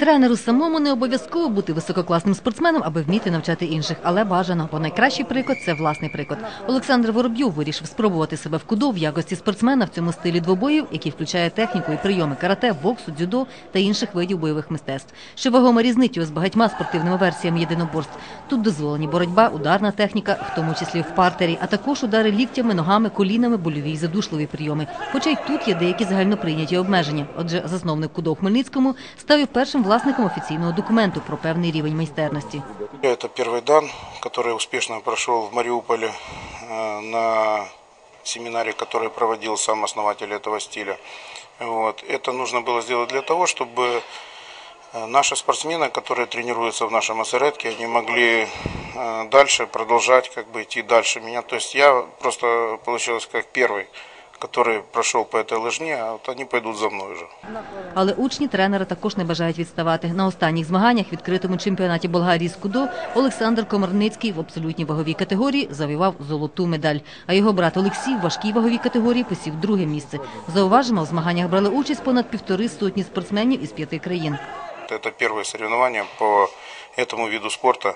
Тренеру самому не обов'язково бути висококласним спортсменом, аби вміти навчати інших, але бажано, бо найкращий приклад це власний приклад. Олександр Воробйов вирішив спробувати себе в кудо в якості спортсмена в цьому стилі двобоїв, який включає техніку і прийоми карате, боксу, дзюдо та інших видів бойових мистецтв. Що вагома різниця з багатьма спортивними версіями єдиноборств. Тут дозволені боротьба, ударна техніка, в тому числі в партері, а також удари ліктями, ногами, колінами, больові й задушливі прийоми. Хоча й тут є деякі загальноприйняті обмеження. Отже, засновник кудо у Хмельницькому став і першим власником офіційного документу про певний рівень майстерності. Это первый дан, который успешно прошел в Мариуполе э, на семинаре, который проводил сам основатель этого стиля. Вот. Это нужно было сделать для того, чтобы э, наши спортсмены, которые тренируются в нашем осередке, они могли э, дальше продолжать, как бы идти дальше меня. То есть я просто получилось как первый, который прошел по этой лыжне, а вот они пойдут за мной уже. Але учні тренера також не бажають відставати. На останніх змаганнях в відкритому чемпіонаті Болгарії з кудо Олександр Комарницький в абсолютній ваговій категорії завоював золоту медаль. А його брат Олексій в важкій ваговій категорії посів друге місце. Зауважимо, в змаганнях брали участь понад півтори сотні спортсменів із п'яти країн. Это первые соревнования по этому виду спорта э,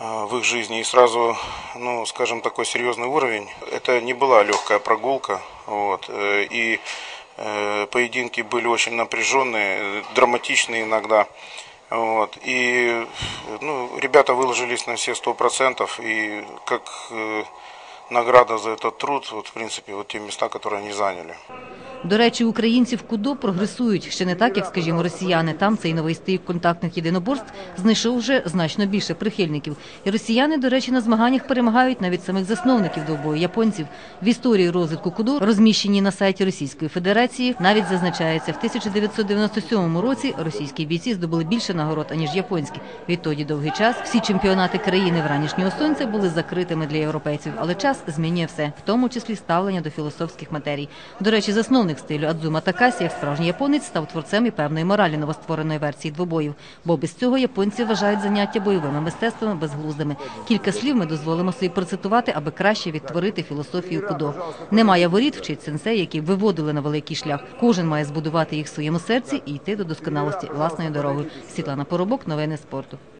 В их жизни. И сразу, ну, скажем, такой серьезный уровень. Это не была легкая прогулка. Вот, э, и э, поединки были очень напряженные, драматичные иногда. Вот, и ну, ребята выложились на все сто процентов. И как э, награда за этот труд, вот, в принципе, вот те места, которые они заняли. До речі, українці в кудо прогресують ще не так, як, скажімо, росіяни. Там цей новий стиль контактних єдиноборств знайшов вже значно більше прихильників. І росіяни, до речі, на змаганнях перемагають навіть самих засновників довбою японців. В історії розвитку кудо, розміщеній на сайті Російської Федерації, навіть зазначається, в 1997 році російські бійці здобули більше нагород аніж японські. Відтоді довгий час всі чемпіонати країни вранішнього сонця були закритими для європейців, але час змінює все, в тому числі ставлення до філософських матерій. До речі, засновник стилю Адзума Такасі, як справжній японець, став творцем і певної моралі новоствореної версії двобоїв. Бо без цього японці вважають заняття бойовими мистецтвами безглуздими. Кілька слів ми дозволимо собі процитувати, аби краще відтворити філософію кудо. Немає воріт, вчить сенсей, які виводили на великий шлях. Кожен має збудувати їх в своєму серці і йти до досконалості власною дорогою. Світлана Поробок, новини спорту.